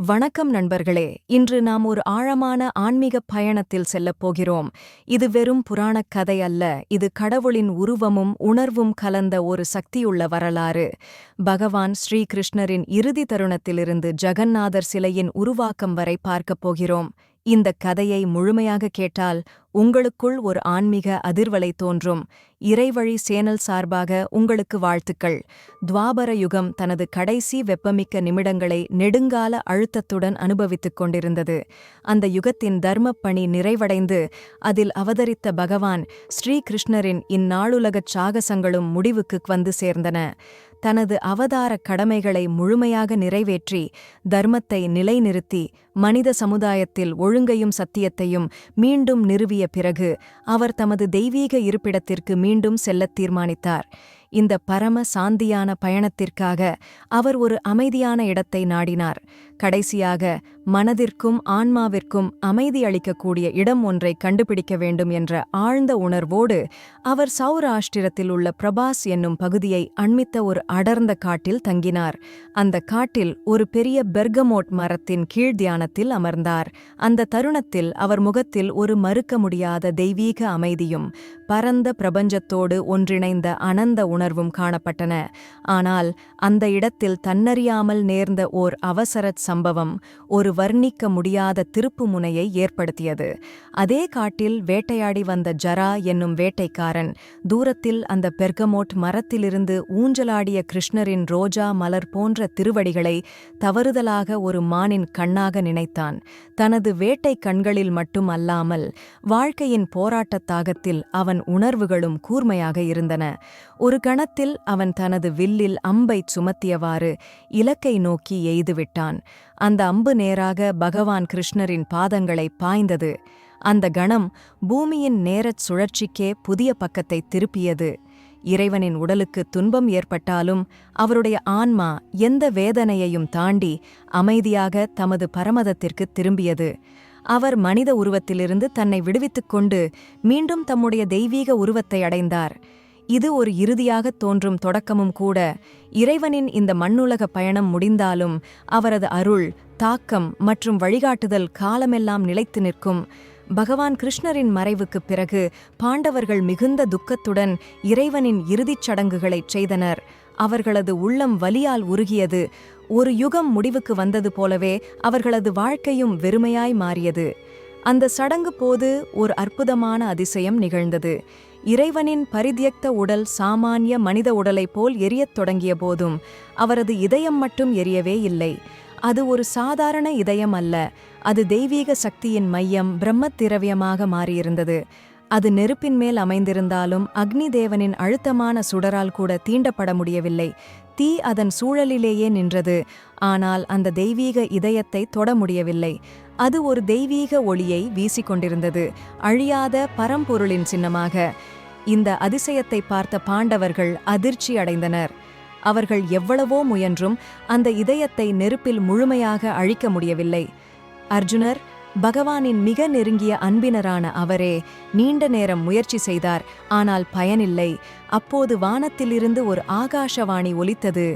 வணக்கம் நண்பர்களே இன்று நாம் ஒரு ஆழமான ஆன்மீக பயணத்தில் செல்லப் போகிறோம். இது வெறும் புராணக் கதை அல்ல இது கடவுளின் உருவமும் உணர்வும் கலந்த ஒரு சக்தியுள்ள வரலாறு. பகவான் ஸ்ரீகிருஷ்ணரின் இறுதி தருணத்திலிருந்து ஜகந்நாதர் சிலையின் உருவாக்கம் வரை பார்க்கப் போகிறோம். இந்த கதையை முழுமையாக கேட்டால் உங்களுக்குள் ஒரு ஆன்மீக அதிர்வலை தோன்றும். இறைவழி சேனல் சார்பாக உங்களுக்கு வாழ்த்துக்கள். துவாபர யுகம் தனது கடைசி வெப்பமிக்க நிமிடங்களை நெடுங்கால அழுத்தத்துடன் அனுபவித்துக் கொண்டிருந்தது. அந்த யுகத்தின் தர்மப் பணி நிறைவடைந்து அதில் அவதரித்த பகவான் ஸ்ரீகிருஷ்ணரின் இந்நாளுலகச் சாகசங்களும் முடிவுக்கு வந்து சேர்ந்தன. தனது அவதார கடமைகளை முழுமையாக நிறைவேற்றி தர்மத்தை நிலைநிறுத்தி மனித சமுதாயத்தில் ஒழுங்கையும் சத்தியத்தையும் மீண்டும் நிறுவிய பிறகு அவர் தமது தெய்வீக இருப்பிடத்திற்கு மீண்டும் செல்லத் தீர்மானித்தார். இந்த பரம சாந்தியான பயணத்திற்காக அவர் ஒரு அமைதியான இடத்தை நாடினார். கடைசியாக மனதிற்கும் ஆன்மாவிற்கும் அமைதி அளிக்கக்கூடிய இடம் ஒன்றை கண்டுபிடிக்க வேண்டும் என்ற ஆழ்ந்த உணர்வோடு அவர் சௌராஷ்டிரத்தில் உள்ள பிரபாஸ் என்னும் பகுதியை அண்மித்த ஒரு அடர்ந்த காட்டில் தங்கினார். அந்த காட்டில் ஒரு பெரிய பெர்கமோட் மரத்தின் கீழ் தியானத்தில் அமர்ந்தார். அந்த தருணத்தில் அவர் முகத்தில் ஒரு மறுக்க முடியாத தெய்வீக அமைதியும் பரந்த பிரபஞ்சத்தோடு ஒன்றிணைந்த அனந்த உணர்வும் காணப்பட்டன. ஆனால் அந்த இடத்தில் தன்னறியாமல் நேர்ந்த ஓர் அவசரச் சம்பவம் ஒரு வர்ணிக்க முடியாத திருப்புமுனையை ஏற்படுத்தியது. அதே காட்டில் வேட்டையாடி வந்த ஜரா என்னும் வேட்டைக்காரன் தூரத்தில் அந்த பெர்கமோட் மரத்திலிருந்து ஊஞ்சலாடிய கிருஷ்ணரின் ரோஜா மலர் போன்ற திருவடிகளை தவறுதலாக ஒரு மானின் கண்ணாக நினைத்தான். தனது வேட்டை கண்களில் மட்டும் அல்லாமல் வாழ்க்கையின் போராட்டத் தாகத்தில் அவன் உணர்வுகளும் கூர்மையாக இருந்தன. ஒரு கணத்தில் அவன் தனது வில்லில் அம்பைச் சுமத்தியவாறு இலக்கை நோக்கி எய்துவிட்டான். அந்த அம்பு நேராக பகவான் கிருஷ்ணரின் பாதங்களை பாய்ந்தது. அந்த கணம் பூமியின் நேரச் சுழற்சிக்கே புதிய பக்கத்தை திருப்பியது. இறைவனின் உடலுக்கு துன்பம் ஏற்பட்டாலும் அவருடைய ஆன்மா எந்த வேதனையையும் தாண்டி அமைதியாக தமது பரமதத்திற்கு திரும்பியது. அவர் மனித உருவத்திலிருந்து தன்னை விடுவித்துக் கொண்டு மீண்டும் தம்முடைய தெய்வீக உருவத்தை அடைந்தார். இது ஒரு இறுதியாக தோன்றும் தொடக்கமும் கூட. இறைவனின் இந்த மண்ணுலக பயணம் முடிந்தாலும் அவரது அருள் தாக்கம் மற்றும் வழிகாட்டுதல் காலமெல்லாம் நிலைத்து நிற்கும். பகவான் கிருஷ்ணரின் மறைவுக்குப் பிறகு பாண்டவர்கள் மிகுந்த துக்கத்துடன் இறைவனின் இறுதிச் சடங்குகளைச் செய்தனர். அவர்களது உள்ளம் வலியால் உருகியது. ஒரு யுகம் முடிவுக்கு வந்தது போலவே அவர்களது வாழ்க்கையும் வெறுமையாய் மாறியது. அந்த சடங்கு போது ஒரு அற்புதமான அதிசயம் நிகழ்ந்தது. இறைவனின் பரிதியக்த உடல் சாமானிய மனித உடலைப் போல் எரியத் தொடங்கிய போதும் அவரது இதயம் மட்டும் எரியவே இல்லை. அது ஒரு சாதாரண இதயம் அல்ல. அது தெய்வீக சக்தியின் மையம் பிரம்மத்திரவியமாக மாறியிருந்தது. அது நெருப்பின் மேல் அமைந்திருந்தாலும் அக்னி தேவனின் அழுத்தமான சுடரால் கூட தீண்டப்பட முடியவில்லை. தீ அதன் சூழலிலேயே நின்றது. ஆனால் அந்த தெய்வீக இதயத்தை தொட முடியவில்லை. அது ஒரு தெய்வீக ஒளியை வீசிக்கொண்டிருந்தது அழியாத பரம்பொருளின் சின்னமாக. இந்த அதிசயத்தை பார்த்த பாண்டவர்கள் அதிர்ச்சி அடைந்தனர். அவர்கள் எவ்வளவோ முயன்றும் அந்த இதயத்தை நெருப்பில் முழுமையாக அழிக்க முடியவில்லை. அர்ஜுனர் பகவானின் மிக நெருங்கிய அன்பினரான அவரே நீண்ட நேரம் முயற்சி செய்தார் ஆனால் பயனில்லை. அப்போது வானத்திலிருந்து ஒரு ஆகாஷவாணி ஒலித்தது.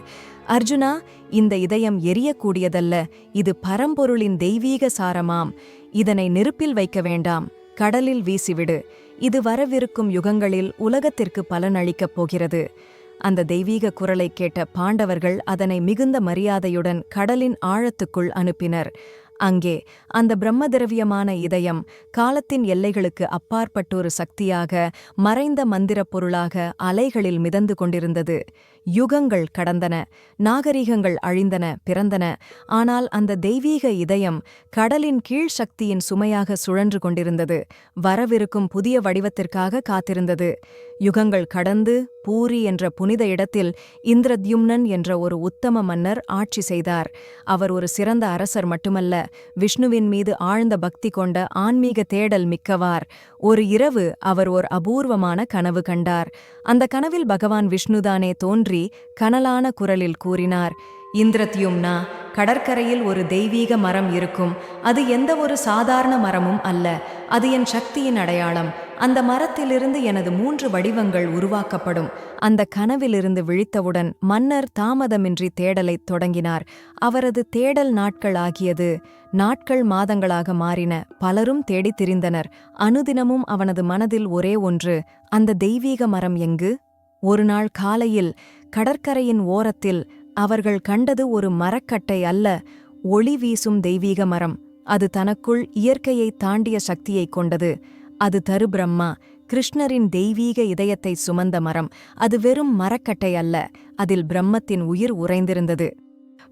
அர்ஜுனா இந்த இதயம் எரியக்கூடியதல்ல இது பரம்பொருளின் தெய்வீக சாரமாம். இதனை நெருப்பில் வைக்க வேண்டாம் கடலில் வீசிவிடு. இது வரவிருக்கும் யுகங்களில் உலகத்திற்கு பலனளிக்கப் போகிறது. அந்த தெய்வீக குரலை கேட்ட பாண்டவர்கள் அதனை மிகுந்த மரியாதையுடன் கடலின் ஆழத்துக்குள் அனுப்பினர். அங்கே அந்த பிரம்மதிரவியமான இதயம் காலத்தின் எல்லைகளுக்கு அப்பாற்பட்டொரு சக்தியாக மறைந்த மந்திரப் பொருளாக அலைகளில் மிதந்து கொண்டிருந்தது. யுகங்கள் கடந்தன நாகரிகங்கள் அழிந்தன பிறந்தன. ஆனால் அந்த தெய்வீக இதயம் கடலின் கீழ் சக்தியின் சுமையாக சுழன்று கொண்டிருந்தது. வரவிருக்கும் புதிய வடிவத்திற்காக காத்திருந்தது. யுகங்கள் கடந்து பூரி என்ற புனித இடத்தில் இந்திரத்யும்னன் என்ற ஒரு உத்தம மன்னர் ஆட்சி செய்தார். அவர் ஒரு சிறந்த அரசர் மட்டுமல்ல விஷ்ணுவின் மீது ஆழ்ந்த பக்தி கொண்ட ஆன்மீக தேடல் மிக்கவார். ஒரு இரவு அவர் ஓர் அபூர்வமான கனவு கண்டார். அந்த கனவில் பகவான் விஷ்ணுதானே தோன்றி கனலான குரலில் கூறினார் இந்திரத்யும்னா கடற்கரையில் ஒரு தெய்வீக மரம் இருக்கும். அது எந்த ஒரு சாதாரண மரமும் அல்ல. அது என் சக்தியின் அடையாளம். அந்த மரத்திலிருந்து எனது மூன்று வடிவங்கள் உருவாக்கப்படும். அந்த கனவிலிருந்து விழித்தவுடன் மன்னர் தாமதமின்றி தேடலைத் தொடங்கினார். அவரது தேடல் நாட்கள் ஆகியது நாட்கள் மாதங்களாக மாறின. பலரும் தேடித் திரிந்தனர். அனுதினமும் அவனது மனதில் ஒரே ஒன்று அந்த தெய்வீக மரம் எங்கு? ஒருநாள் காலையில் கடற்கரையின் ஓரத்தில் அவர்கள் கண்டது ஒரு மரக்கட்டை அல்ல ஒளி வீசும் தெய்வீக மரம். அது தனக்குள் இயற்கையை தாண்டிய சக்தியைக் கொண்டது. அது தரு பிரம்மா கிருஷ்ணரின் தெய்வீக இதயத்தை சுமந்த மரம். அது வெறும் மரக்கட்டை அல்ல அதில் பிரம்மத்தின் உயிர் உறைந்திருந்தது.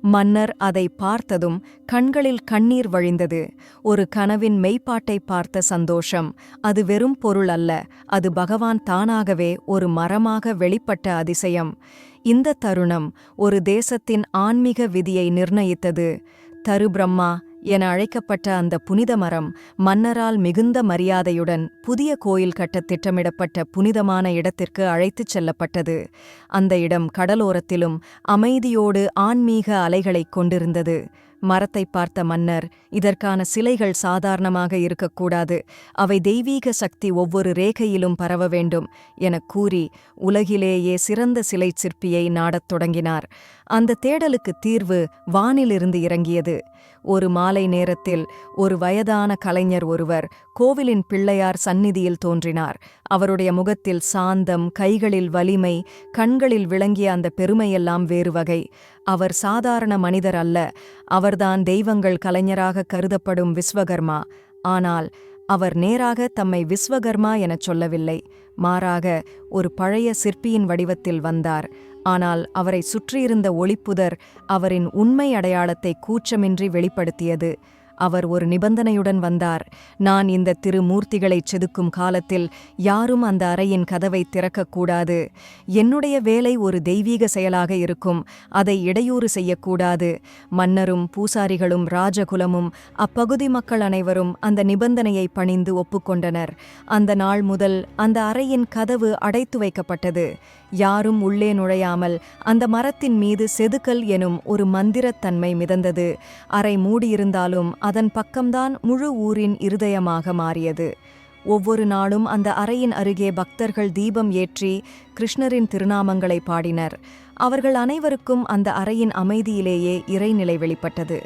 மன்னர் அதை பார்த்ததும் கண்களில் கண்ணீர் வழிந்தது. ஒரு கனவின் மெய்ப்பாட்டை பார்த்த சந்தோஷம். அது வெறும் பொருள் அல்ல அது பகவான் தானாகவே ஒரு மரமாக வெளிப்பட்ட அதிசயம். இந்த தருணம் ஒரு தேசத்தின் ஆன்மீக விதியை நிர்ணயித்தது. தரு பிரம்மா என அழைக்கப்பட்ட அந்த புனித மரம் மன்னரால் மிகுந்த மரியாதையுடன் புதிய கோயில் கட்ட திட்டமிடப்பட்ட புனிதமான இடத்திற்கு அழைத்துச் செல்லப்பட்டது. அந்த இடம் கடலோரத்திலும் அமைதியோடு ஆன்மீக அலைகளைக் கொண்டிருந்தது. மரத்தை பார்த்த மன்னர் இதற்கான சிலைகள் சாதாரணமாக இருக்கக்கூடாது. அவை தெய்வீக சக்தி ஒவ்வொரு ரேகையிலும் பரவ வேண்டும் எனக் கூறி உலகிலேயே சிறந்த சிலை சிற்பியை நாடத் தொடங்கினார். அந்த தேடலுக்கு தீர்வு வானிலிருந்து இறங்கியது. ஒரு மாலை நேரத்தில் ஒரு வயதான கலைஞர் ஒருவர் கோவிலின் பிள்ளையார் சந்நிதியில் தோன்றினார். அவருடைய முகத்தில் சாந்தம் கைகளில் வலிமை கண்களில் விளங்கிய அந்த பெருமையெல்லாம் வேறு வகை. அவர் சாதாரண மனிதர் அல்ல. அவர்தான் தெய்வங்கள் கலைஞராக கருதப்படும் விஸ்வகர்மா. ஆனால் அவர் நேராக தம்மை விஸ்வகர்மா எனச் சொல்லவில்லை. மாறாக ஒரு பழைய சிற்பியின் வடிவத்தில் வந்தார். ஆனால் அவரை சுற்றியிருந்த ஒளிப்புதர் அவரின் உண்மை அடையாளத்தை கூச்சமின்றி வெளிப்படுத்தியது. அவர் ஒரு நிபந்தனையுடன் வந்தார். நான் இந்த திருமூர்த்திகளைச் செதுக்கும் காலத்தில் யாரும் அந்த அறையின் கதவை திறக்கக்கூடாது. என்னுடைய வேலை ஒரு தெய்வீக செயலாக இருக்கும். அதை இடையூறு செய்யக்கூடாது. மன்னரும் பூசாரிகளும் ராஜகுலமும் அப்பகுதி மக்கள் அனைவரும் அந்த நிபந்தனையை பணிந்து ஒப்புக்கொண்டனர். அந்த நாள் முதல் அந்த அறையின் கதவு அடைத்து வைக்கப்பட்டது. யாரும் உள்ளே நுழையாமல் அந்த மரத்தின் மீது செதுக்கல் எனும் ஒரு மந்திரத்தன்மை மிதந்தது. அறை மூடியிருந்தாலும் அதன் பக்கம்தான் முழு ஊரின் இருதயமாக மாறியது. ஒவ்வொரு நாளும் அந்த அறையின் அருகே பக்தர்கள் தீபம் ஏற்றி கிருஷ்ணரின் திருநாமங்களை பாடினர். அவர்கள் அனைவருக்கும் அந்த அறையின் அமைதியிலேயே இறைநிலை வெளிப்பட்டது.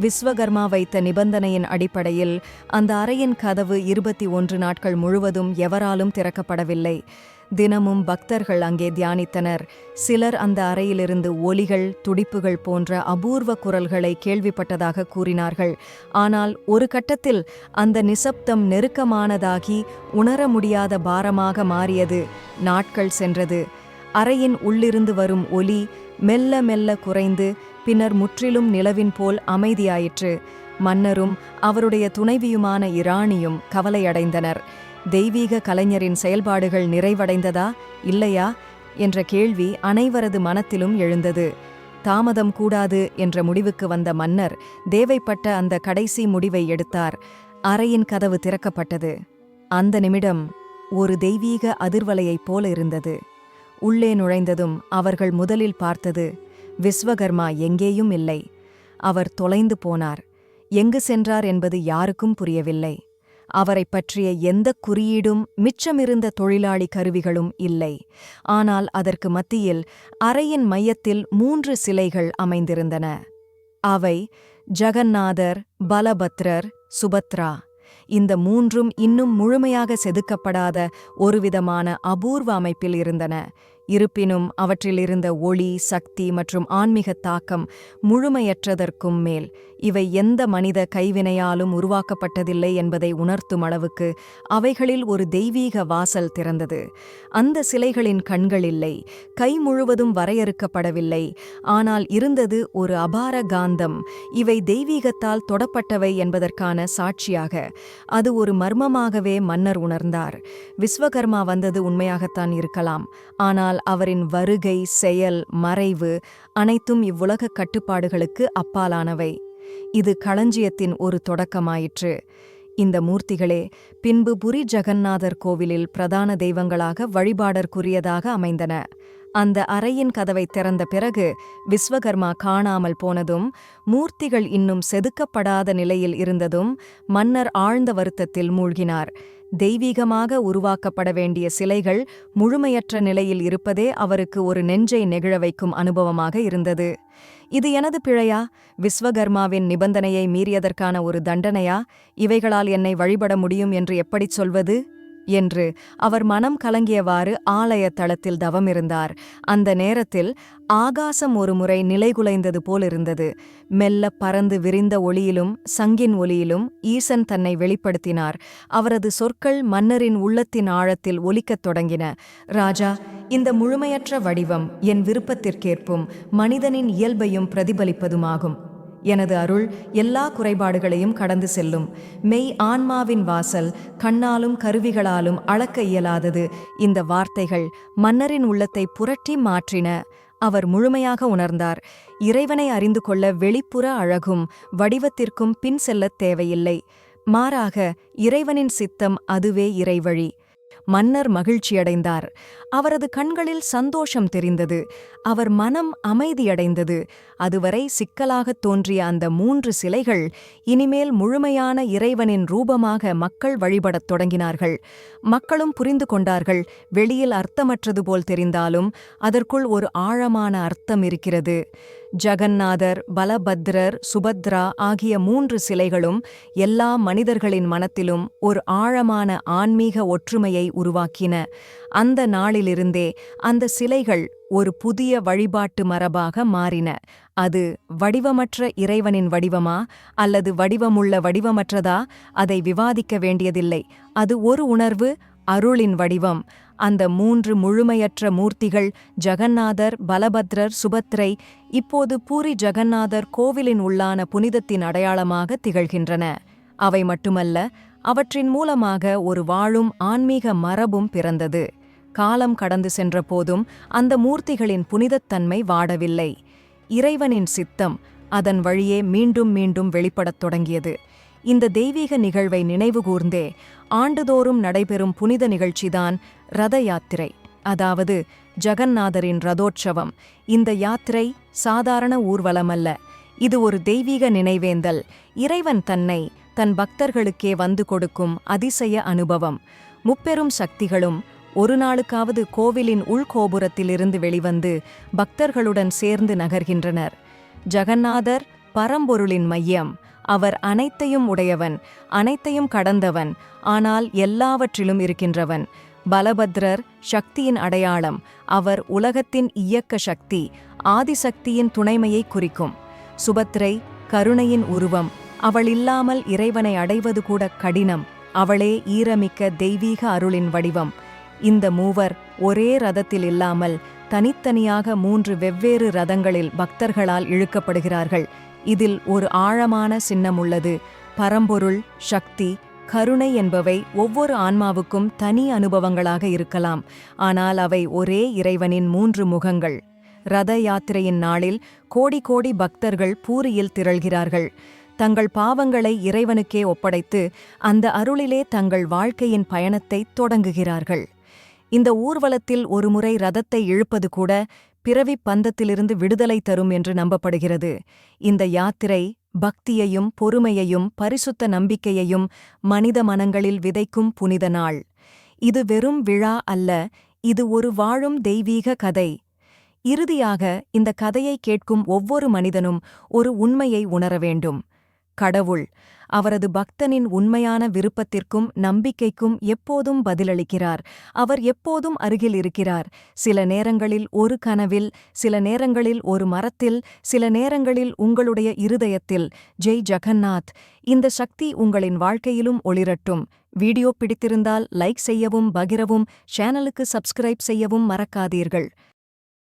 விஸ்வகர்மா வைத்த நிபந்தனையின் அடிப்படையில் அந்த அறையின் கதவு இருபத்தி ஒன்று நாட்கள் முழுவதும் எவராலும் திறக்கப்படவில்லை. தினமும் பக்தர்கள் அங்கே தியானித்தனர். சிலர் அந்த அறையிலிருந்து ஒலிகள் துடிப்புகள் போன்ற அபூர்வ குரல்களை கேள்விப்பட்டதாக கூறினார்கள். ஆனால் ஒரு கட்டத்தில் அந்த நிசப்தம் நெருக்கமானதாகி உணர முடியாத பாரமாக மாறியது. நாட்கள் சென்றது. அறையின் உள்ளிருந்து வரும் ஒலி மெல்ல மெல்ல குறைந்து பின்னர் முற்றிலும் நிலவின் போல் அமைதியாயிற்று. மன்னரும் அவருடைய துணைவியுமான இராணியும் கவலையடைந்தனர். தெய்வீக கலைஞரின் செயல்பாடுகள் நிறைவடைந்ததா இல்லையா? என்ற கேள்வி அனைவரது மனத்திலும் எழுந்தது. தாமதம் கூடாது என்ற முடிவுக்கு வந்த மன்னர் தேவைப்பட்ட அந்த கடைசி முடிவை எடுத்தார். அறையின் கதவு திறக்கப்பட்டது. அந்த நிமிடம் ஒரு தெய்வீக அதிர்வலையைப் போல இருந்தது. உள்ளே நுழைந்ததும் அவர்கள் முதலில் பார்த்தது விஸ்வகர்மா எங்கேயும் இல்லை. அவர் தொலைந்து போனார். எங்கு சென்றார் என்பது யாருக்கும் புரியவில்லை. அவரைப் பற்றிய எந்த குறியீடும் மிச்சமிருந்த தொழிலாளி கருவிகளும் இல்லை. ஆனால் அதற்கு மத்தியில் அறையின் மையத்தில் மூன்று சிலைகள் அமைந்திருந்தன. அவை ஜகந்நாதர் பலபத்ரர் சுபத்ரா. இந்த மூன்றும் இன்னும் முழுமையாக செதுக்கப்படாத ஒருவிதமான அபூர்வ அமைப்பில் இருந்தன. இருப்பினும் அவற்றிலிருந்த ஒளி சக்தி மற்றும் ஆன்மீக தாக்கம் முழுமையற்றதற்கும் மேல். இவை எந்த மனித கைவினையாலும் உருவாக்கப்பட்டதில்லை என்பதை உணர்த்தும் அளவுக்கு அவைகளில் ஒரு தெய்வீக வாசல் திறந்தது. அந்த சிலைகளின் கண்கள் இல்லை கை முழுவதும் வரையறுக்கப்படவில்லை. ஆனால் இருந்தது ஒரு அபார காந்தம். இவை தெய்வீகத்தால் தொடப்பட்டவை என்பதற்கான சாட்சியாக. அது ஒரு மர்மமாகவே மன்னர் உணர்ந்தார். விஸ்வகர்மா வந்தது உண்மையாகத்தான் இருக்கலாம். ஆனால் அவரின் வருகை செயல் மறைவு அனைத்தும் இவ்வுலக கட்டுப்பாடுகளுக்கு அப்பாலானவை. இது களஞ்சியத்தின் ஒரு தொடக்கமாயிற்று. இந்த மூர்த்திகளே பின்பு புரி ஜெகநாதர் கோவிலில் பிரதான தெய்வங்களாக வழிபாடற்குரியதாக அமைந்தன. அந்த அறையின் கதவை திறந்த பிறகு விஸ்வகர்மா காணாமல் போனதும் மூர்த்திகள் இன்னும் செதுக்கப்படாத நிலையில் இருந்ததும் மன்னர் ஆழ்ந்த வருத்தத்தில் மூழ்கினார். தெய்வீகமாக உருவாக்கப்பட வேண்டிய சிலைகள் முழுமையற்ற நிலையில் இருப்பதே அவருக்கு ஒரு நெஞ்சை நெகிழ வைக்கும் அனுபவமாக இருந்தது. இது எனது பிழையா? விஸ்வகர்மாவின் நிபந்தனையை மீறியதற்கான ஒரு தண்டனையா? இவைகளால் என்னை வழிபட முடியும் என்று எப்படிச் சொல்வது? என்று அவர் மனம் கலங்கியவாறு ஆலய தளத்தில் தவமிருந்தார். அந்த நேரத்தில் ஆகாசம் ஒருமுறை நிலைகுலைந்தது போலிருந்தது. மெல்ல பறந்து விரிந்த ஒளியிலும் சங்கின் ஒலியிலும் ஈசன் தன்னை வெளிப்படுத்தினார். அவரது சொற்கள் மன்னரின் உள்ளத்தின் ஆழத்தில் ஒலிக்கத் தொடங்கின. ராஜா இந்த முழுமையற்ற வடிவம் என் விருப்பத்திற்கேற்பும் மனிதனின் இயல்பையும் பிரதிபலிப்பதுமாகும். எனது அருள் எல்லா குறைபாடுகளையும் கடந்து செல்லும். மெய் ஆன்மாவின் வாசல் கண்ணாலும் கருவிகளாலும் அளக்க இயலாதது. இந்த வார்த்தைகள் மன்னரின் உள்ளத்தை புரட்டி மாற்றின. அவர் முழுமையாக உணர்ந்தார். இறைவனை அறிந்து கொள்ள வெளிப்புற அழகும் வடிவத்திற்கும் பின் செல்லத் தேவையில்லை. மாறாக இறைவனின் சித்தம் அதுவே இறைவழி. மன்னர் மகிழ்ச்சியடைந்தார். அவரது கண்களில் சந்தோஷம் தெரிந்தது. அவர் மனம் அமைதியடைந்தது. அதுவரை சிக்கலாகத் தோன்றிய அந்த மூன்று சிலைகள் இனிமேல் முழுமையான இறைவனின் ரூபமாக மக்கள் வழிபடத் தொடங்கினார்கள். மக்களும் புரிந்து கொண்டார்கள். வெளியில் அர்த்தமற்றது போல் தெரிந்தாலும் அதற்குள் ஒரு ஆழமான அர்த்தம் இருக்கிறது. ஜகந்நாதர் பலபத்ரர் சுபத்ரா ஆகிய மூன்று சிலைகளும் எல்லா மனிதர்களின் மனத்திலும் ஒரு ஆழமான ஆன்மீக ஒற்றுமையை உருவாக்கின. அந்த நாளிலிருந்தே அந்த சிலைகள் ஒரு புதிய வழிபாட்டு மரபாக மாறின. அது வடிவமற்ற இறைவனின் வடிவமா அல்லது வடிவமுள்ள வடிவமற்றதா? அதை விவாதிக்க வேண்டியதில்லை. அது ஒரு உணர்வு அருளின் வடிவம். அந்த மூன்று முழுமையற்ற மூர்த்திகள் ஜெகநாதர் பலபத்ரர் சுபத்ரை இப்போது பூரி ஜெகநாதர் கோவிலின் உள்ளான புனிதத்தின் அடையாளமாக திகழ்கின்றன. அவை மட்டுமல்ல அவற்றின் மூலமாக ஒரு வாழும் ஆன்மீக மரபும் பிறந்தது. காலம் கடந்து சென்ற போதும் அந்த மூர்த்திகளின் புனிதத்தன்மை வாடவில்லை. இறைவனின் சித்தம் அதன் வழியே மீண்டும் மீண்டும் வெளிப்படத் தொடங்கியது. இந்த தெய்வீக நிகழ்வை நினைவுகூர்ந்தே ஆண்டுதோறும் நடைபெறும் புனித நிகழ்ச்சிதான் ரத யாத்திரை. அதாவது ஜகந்நாதரின் ரதோற்சவம். இந்த யாத்திரை சாதாரண ஊர்வலமல்ல. இது ஒரு தெய்வீக நினைவேந்தல். இறைவன் தன்னை தன் பக்தர்களுக்கே வந்து கொடுக்கும் அதிசய அனுபவம். முப்பெரும் சக்திகளும் ஒரு நாளுக்காவது கோவிலின் உள்கோபுரத்திலிருந்து வெளிவந்து பக்தர்களுடன் சேர்ந்து நகர்கின்றனர். ஜகந்நாதர் பரம்பொருளின் மையம். அவர் அனைத்தையும் உடையவன் அனைத்தையும் கடந்தவன் ஆனால் எல்லாவற்றிலும் இருக்கின்றவன். பலபத்ரர் சக்தியின் அடையாளம் அவர் உலகத்தின் இயக்க சக்தி ஆதிசக்தியின் துணைமையை குறிக்கும். சுபத்ரை கருணையின் உருவம் அவள் இல்லாமல் இறைவனை அடைவது கூட கடினம் அவளே ஈரமிக்க தெய்வீக அருளின் வடிவம். இந்த மூவர் ஒரே ரதத்தில் இல்லாமல் தனித்தனியாக மூன்று வெவ்வேறு ரதங்களில் பக்தர்களால் இழுக்கப்படுகிறார்கள். இதில் ஒரு ஆழமான சின்னம் உள்ளது பரம்பொருள் சக்தி கருணை என்பவை ஒவ்வொரு ஆன்மாவுக்கும் தனி அனுபவங்களாக இருக்கலாம். ஆனால் அவை ஒரே இறைவனின் மூன்று முகங்கள். ரத யாத்திரையின் நாளில் கோடி கோடி பக்தர்கள் பூரியில் திரள்கிறார்கள். தங்கள் பாவங்களை இறைவனுக்கே ஒப்படைத்து அந்த அருளிலே தங்கள் வாழ்க்கையின் பயணத்தை தொடங்குகிறார்கள். இந்த ஊர்வலத்தில் ஒருமுறை ரதத்தை இழுப்பது கூட பிறவிப் பந்தத்திலிருந்து விடுதலை தரும் என்று நம்பப்படுகிறது. இந்த யாத்திரை பக்தியையும் பொறுமையையும் பரிசுத்த நம்பிக்கையையும் மனித மனங்களில் விதைக்கும் புனித நாள். இது வெறும் விழா அல்ல இது ஒரு வாழும் தெய்வீக கதை. இறுதியாக இந்த கதையை கேட்கும் ஒவ்வொரு மனிதனும் ஒரு உண்மையை உணர வேண்டும். கடவுள் அவரது பக்தனின் உண்மையான விருப்பத்திற்கும் நம்பிக்கைக்கும் எப்போதும் பதிலளிக்கிறார். அவர் எப்போதும் அருகில் இருக்கிறார். சில நேரங்களில் ஒரு கனவில் சில நேரங்களில் ஒரு மரத்தில் சில நேரங்களில் உங்களுடைய இருதயத்தில். ஜெய் ஜகன்னாத் இந்த சக்தி உங்களின் வாழ்க்கையிலும் ஒளிரட்டும். வீடியோ பிடித்திருந்தால் லைக் செய்யவும் பகிரவும் சேனலுக்கு சப்ஸ்கிரைப் செய்யவும் மறக்காதீர்கள்.